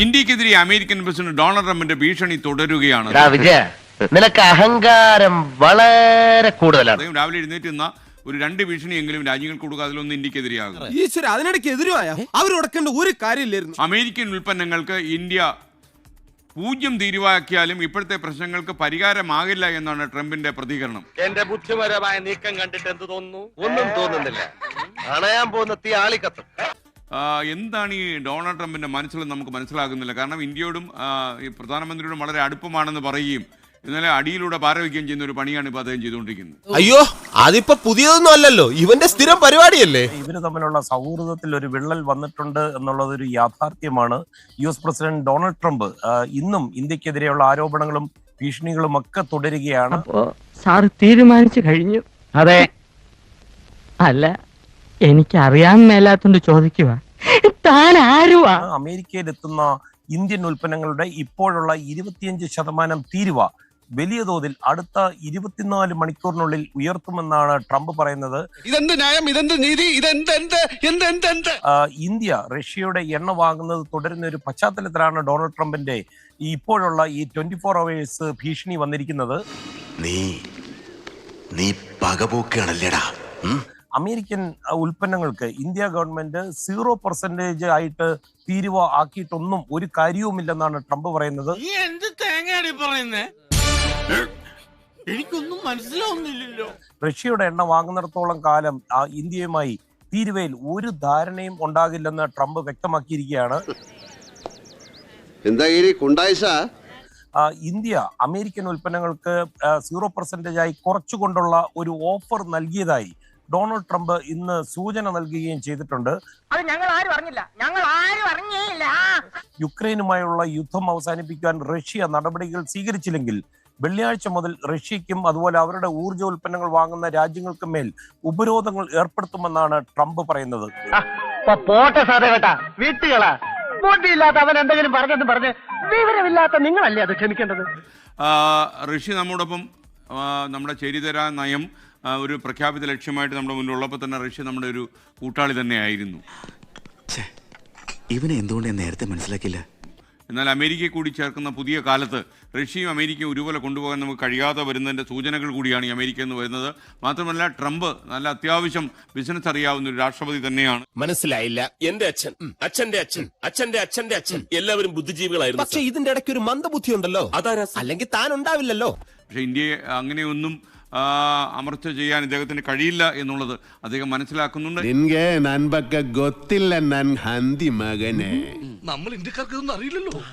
ഇന്ത്യക്കെതിരെ American president Donald ട്രംപിന്റെ ഭീഷണി തുടരുകയാണ്. നിനക്ക് അഹങ്കാരം വളരെ കൂടുതലാണ്. അദ്ദേഹം രാവിലെ എഴുന്നേറ്റ് ഒരു രണ്ട് ഭീഷണിയെങ്കിലും രാജ്യങ്ങൾക്ക് കൊടുക്കുക അതിലൊന്നും ഇന്ത്യക്കെതിരെയാകും. ഈശ്വര അതിനിടയ്ക്ക് എതിരുമായ അവർ ഉടക്കേണ്ട ഒരു കാര്യമില്ലായിരുന്നു. അമേരിക്കൻ ഉൽപ്പന്നങ്ങൾക്ക് ഇന്ത്യ പൂജ്യം തീരുവാക്കിയാലും ഇപ്പോഴത്തെ പ്രശ്നങ്ങൾക്ക് പരിഹാരമാകില്ല എന്നാണ് ട്രംപിന്റെ പ്രതികരണം. എന്റെ ബുദ്ധിപരമായ നീക്കം കണ്ടിട്ട് എന്ത് തോന്നുന്നു? ഒന്നും തോന്നുന്നില്ല. അണയാൻ പോകുന്ന തീ ആളിക്കത്തും. എന്താണ് ഈ ഡൊണാൾഡ് ട്രംപിന്റെ മനസ്സിൽ നമുക്ക് മനസ്സിലാകുന്നില്ല. കാരണം ഇന്ത്യയോടും ഈ പ്രധാനമന്ത്രിയോടും വളരെ അടുപ്പമാണെന്ന് പറയുകയും ഇന്നലെ അടിയിലൂടെ പാരവയ്ക്കുകയും ചെയ്യുന്ന ഒരു പണിയാണ് ഇപ്പൊ അദ്ദേഹം ചെയ്തുകൊണ്ടിരിക്കുന്നത്. അയ്യോ അതിപ്പോ പുതിയതൊന്നും അല്ലല്ലോ. ഇവന്റെ സ്ഥിരം പരിപാടിയല്ലേ? ഇവർ തമ്മിലുള്ള സൗഹൃദത്തിൽ ഒരു വിള്ളൽ വന്നിട്ടുണ്ട് എന്നുള്ളത് ഒരു യാഥാർത്ഥ്യമാണ്. U S president Donald Trump ഇന്നും ഇന്ത്യക്കെതിരെയുള്ള ആരോപണങ്ങളും ഭീഷണികളും ഒക്കെ തുടരുകയാണ്. സാർ തീരുമാനിച്ചു കഴിഞ്ഞു. അതെ. അല്ല എനിക്ക് അറിയാൻ മേലാത്തോണ്ട് ചോദിക്കുക താൻ ആരുവാ? അമേരിക്കയിൽ എത്തുന്ന ഇന്ത്യൻ ഉൽപ്പന്നങ്ങളുടെ ഇപ്പോഴുള്ള ഇരുപത്തിയഞ്ച് ശതമാനം തീരുവ. വലിയ തോതിൽ അടുത്ത ഇരുപത്തിനാല് മണിക്കൂറിനുള്ളിൽ ഉയർത്തുമെന്നാണ് ട്രംപ് പറയുന്നത്. ഇതെന്ത് ന്യായം? ഇതെന്ത് നീതി? ഇതെന്ത് ഇന്ത്യ റഷ്യയുടെ എണ്ണ വാങ്ങുന്നത് തുടരുന്ന ഒരു പശ്ചാത്തലത്തിലാണ് ഡൊണാൾഡ് ട്രംപിന്റെ ഇപ്പോഴുള്ള ഈ ട്വന്റി ഫോർ അവേഴ്സ് ഭീഷണി വന്നിരിക്കുന്നത്. നീ നീ പകപോക്കുകയാണല്ലേടാ. അമേരിക്കൻ ഉൽപ്പന്നങ്ങൾക്ക് ഇന്ത്യ ഗവൺമെന്റ് സീറോ പെർസെന്റേജ് ആയിട്ട് തീരുവ ആക്കിയിട്ടൊന്നും ഒരു കാര്യവുമില്ലെന്നാണ് ട്രംപ് പറയുന്നത്. എനിക്കൊന്നും മനസ്സിലാവുന്നില്ലല്ലോ. റഷ്യയുടെ എണ്ണ വാങ്ങുന്നിടത്തോളം കാലം ആ, ഇന്ത്യയുമായി തീരുവയിൽ ഒരു ധാരണയും ഉണ്ടാകില്ലെന്ന് ട്രംപ് വ്യക്തമാക്കിയിരിക്കുകയാണ്. എന്താ ഇന്ത്യ അമേരിക്കൻ ഉൽപ്പന്നങ്ങൾക്ക് സീറോ പെർസെന്റേജ് ആയി കുറച്ചുകൊണ്ടുള്ള ഒരു ഓഫർ നൽകിയതായി ഡൊണാൾഡ് ട്രംപ് ഇന്ന് സൂചന നൽകുകയും ചെയ്തിട്ടുണ്ട്. അത് ഞങ്ങൾ ആരും അറിഞ്ഞില്ല. ഞങ്ങൾ ആരും അറിഞ്ഞേയില്ല യുക്രൈനുമായുള്ള യുദ്ധം അവസാനിപ്പിക്കാൻ റഷ്യ നടപടികൾ സ്വീകരിച്ചില്ലെങ്കിൽ വെള്ളിയാഴ്ച മുതൽ റഷ്യയ്ക്കും അതുപോലെ അവരുടെ ഊർജ ഉൽപ്പന്നങ്ങൾ വാങ്ങുന്ന രാജ്യങ്ങൾക്കും മേൽ ഉപരോധങ്ങൾ ഏർപ്പെടുത്തുമെന്നാണ് ട്രംപ് പറയുന്നത്. പോട്ടെ വീട്ടുകളാ. അവൻ എന്തെങ്കിലും പറഞ്ഞെന്ന് പറഞ്ഞ് വിവരമില്ലാത്ത നിങ്ങളല്ലേ അത് ക്ഷമിക്കേണ്ടത്? ഋഷി റഷ്യ നമ്മോടൊപ്പം നമ്മുടെ ചേരിതര നയം ഒരു പ്രഖ്യാപിത ലക്ഷ്യമായിട്ട് നമ്മുടെ മുന്നിലുള്ളപ്പോൾ തന്നെ റഷ്യ നമ്മുടെ ഒരു കൂട്ടാളി തന്നെയായിരുന്നു. ഇവനെ എന്തുകൊണ്ട് ഞാൻ നേരത്തെ മനസ്സിലാക്കില്ല എന്നാൽ അമേരിക്കയെ കൂടി ചേർക്കുന്ന പുതിയ കാലത്ത് റഷ്യയും അമേരിക്കയും ഒരുപോലെ കൊണ്ടുപോകാൻ നമുക്ക് കഴിയാതെ വരുന്നതിന്റെ സൂചനകൾ കൂടിയാണ് ഈ അമേരിക്ക എന്ന് വരുന്നത് മാത്രമല്ല ട്രംപ് നല്ല അത്യാവശ്യം ബിസിനസ് അറിയാവുന്ന ഒരു രാഷ്ട്രപതി തന്നെയാണ്. മനസ്സിലായില്ല. എന്റെ അച്ഛൻ അച്ഛന്റെ അച്ഛൻ അച്ഛന്റെ അച്ഛന്റെ അച്ഛൻ. എല്ലാവരും ബുദ്ധിജീവികളായിരുന്നു പക്ഷേ ഇതിന്റെ ഇടയ്ക്ക് ഒരു മന്ദബുദ്ധി ഉണ്ടല്ലോ. അതാരാ അല്ലെങ്കിൽ താൻ ഉണ്ടാവില്ലല്ലോ. പക്ഷേ ഇന്ത്യയെ അങ്ങനെയൊന്നും അമർച്ച ചെയ്യാൻ ഇദ്ദേഹത്തിന് കഴിയില്ല എന്നുള്ളത് അദ്ദേഹം മനസ്സിലാക്കുന്നുണ്ട്. നൻ ഹന്തി നമ്മൾ ഇന്ത്യക്കാർക്ക് ഇതൊന്നും അറിയില്ലല്ലോ.